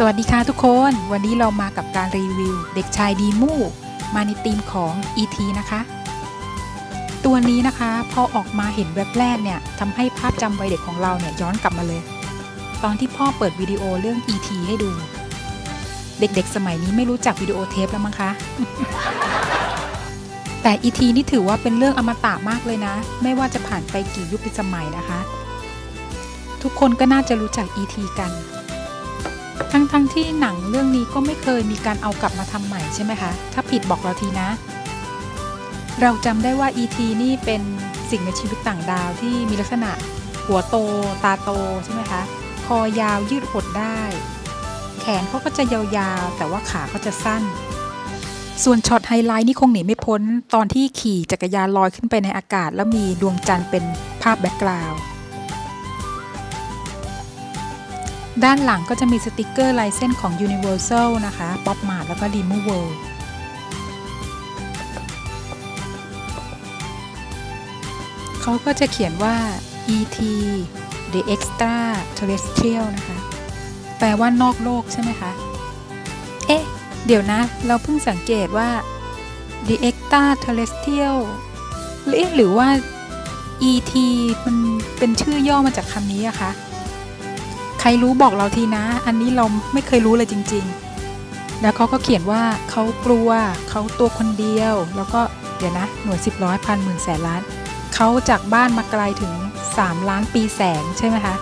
สวัสดีค่ะทุกคน วันนี้เรามากับการรีวิว เด็กชายดีมูมาในธีมของ E.T. นะคะ ตัวนี้นะคะพอออกมาเห็นแว็บแรกเนี่ยทำให้ภาพจำวัยเด็กของเราเนี่ยย้อนกลับมาเลย ตอนที่พ่อเปิดวิดีโอเรื่อง E.T. ให้ดู เด็กๆ สมัยนี้ไม่รู้จักวิดีโอเทปแล้วมั้งคะแต่ E.T. นี่ถือว่าเป็นเรื่องอมตะมากเลยนะ ไม่ว่าจะผ่านไปกี่ยุคปีสมัยนะคะ ทุกคนก็น่าจะรู้จัก E.T. กัน ทั้งๆทที่หนังเรื่องนี้ก็ไม่เคยมีการเอากลับมาทำใหม่ใช่ไหมคะ ถ้าผิดบอกเราทีนะ เราจำได้ว่า E.T. นี่เป็นสิ่งในชีวิตต่างดาวที่มีลักษณะ หัวโต ตาโตใช่ไหมคะ คอยาวยืดหดได้ แขนเขาก็จะยาวๆ แต่ว่าขาเขาจะสั้น ส่วนช็อตไฮไลท์นี่คงหนีไม่พ้น ตอนที่ขี่จักรยานลอยขึ้นไปในอากาศ แล้วมีดวงจันทร์เป็นภาพแบ็กกราวด์ ด้านหลังก็จะมีสติกเกอร์ลายเส้นของ Universal นะคะ Pop Mart แล้วก็ d i m o World เขาก็จะเขียนว่า ET The Extra Terrestrial นะคะ แปลว่านอกโลกใช่ไหมคะ เอ๊ะ เดี๋ยวนะ เราเพิ่งสังเกตว่า The Extra Terrestrial หรือหรือว่า ET มันเป็นชื่อย่อมาจากคำนี้อะคะ รรู้บอกเราทีนะ อันนี้เราไม่เคยรู้เลยจริง ๆ แล้วเขาก็เขียนว่าเขากลัวเขาตัวคนเดียว แล้วก็เดี๋ยวนะ หน่วยสิบร้อยพันหมื่นแสนล้าน เขาจากบ้านมาไกลถึง 3 ล้านปีแสงใช่ไหมคะ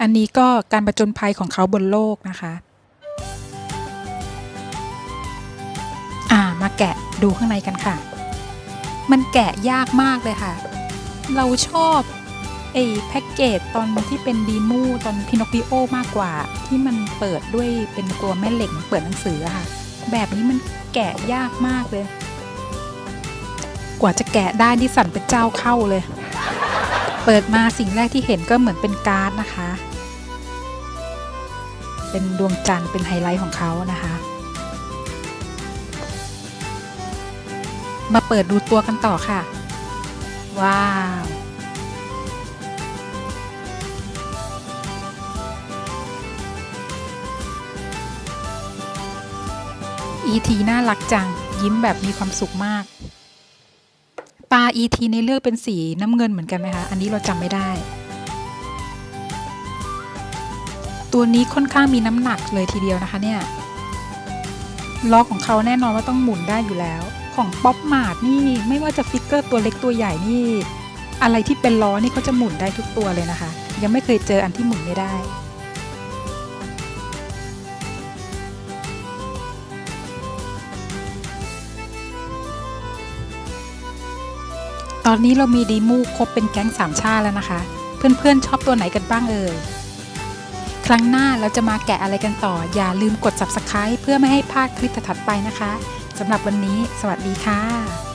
อันนี้ก็การประจนภัยของเขาบนโลกนะคะ อ่ามาแกะดูข้างในกันค่ะ มันแกะยากมากเลยค่ะ เราชอบ ไอ้แพ็กเกจตอนที่เป็นดีมูตอนพินอคปิโอมากกว่า ที่มันเปิดด้วยเป็นตัวแม่เหล็กเหมือนเปิดหนังสืออะค่ะ แบบนี้มันแกะยากมากเลย กว่าจะแกะได้ที่สั่นเป็นเจ้าเข้าเลย เปิดมาสิ่งแรกที่เห็นก็เหมือนเป็นการ์ดนะคะ เป็นดวงจันทร์เป็นไฮไลท์ของเขานะคะมาเปิดดูตัวกันต่อค่ะ ว้าว อีทีน่ารักจัง ยิ้มแบบมีความสุขมากตาอีทีในเลือกเป็นสีน้ำเงินเหมือนกันไหมคะ อันนี้เราจำไม่ได้ ตัวนี้ค่อนข้างมีน้ำหนักเลยทีเดียวนะคะเนี่ยล้อของเขาแน่นอนว่าต้องหมุนได้อยู่แล้ว ของป๊อปมาร์ทนี่ไม่ว่าจะฟิกเกอร์ตัวเล็กตัวใหญ่นี่ อะไรที่เป็นล้อนี่เขาจะหมุนได้ทุกตัวเลยนะคะ ยังไม่เคยเจออันที่หมุนไม่ได้ ตอนนี้เรามีดีมูครบเป็นแก๊งสามชาติแล้วนะคะ เพื่อนๆชอบตัวไหนกันบ้างเอ่ย ครั้งหน้าเราจะมาแกะอะไรกันต่อ อย่าลืมกด subscribe เพื่อไม่ให้พลาดคลิปถัดไปนะคะสำหรับวันนี้ สวัสดีค่ะ